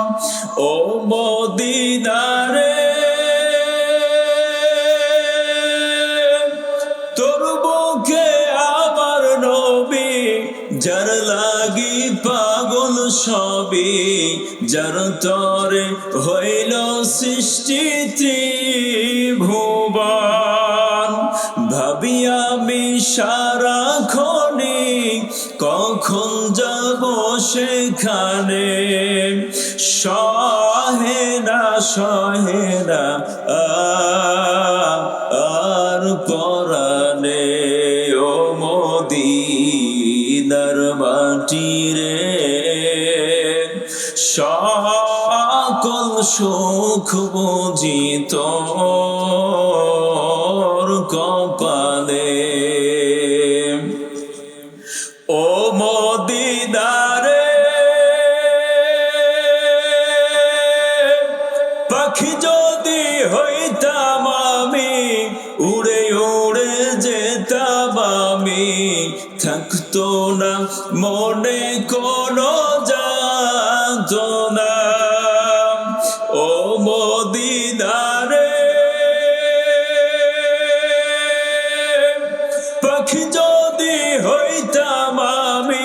ও মদিনারে, তোর বুকে আমার নবী, যার লাগি পাগল সবই, যার তরে হইল সৃষ্টি ত্রিভুবন। ভাবি আমি সারা খনি কখন যাব সেখানে? সহে না সহে না আ- আর পরানে ও মদিনার মাটি রে সকল সুখ বুঝিত কপালে। মদিদারে পাখি যদি হইতাম আমি, উড়ে উড়ে যেতাম আমি। থাকতো না মনে কোনো যাতনা ও মদিদারে পাখি যদি হইতাম আমি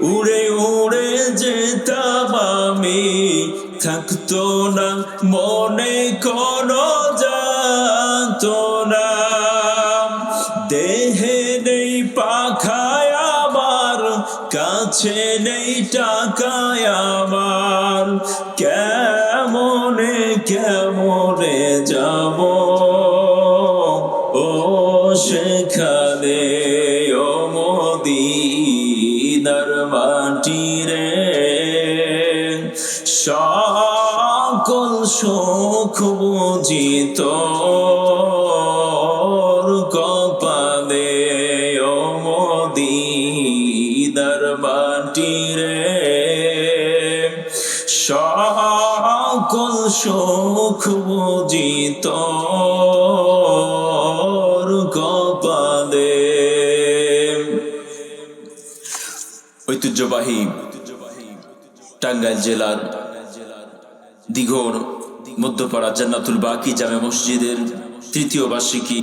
উড়ে উড়ে যেতাম আমি। থাকতো না, মনে কোনো যাতো না। দেহে নেই পাখায় আমার, কাছে নেই টাকায় আমার। কেমনে কেমনে যাব ও সেখানে? মাটি রে। সকল সুখ বুঝিত কপালে ও মদিনার মাটি রে। সকল সুখ বুঝিত ঐতিহ্যবাহী টাঙ্গাইল জেলার দিঘর মধ্যপাড়া জান্নাতুল বাকি জামে মসজিদের তৃতীয় বার্ষিকী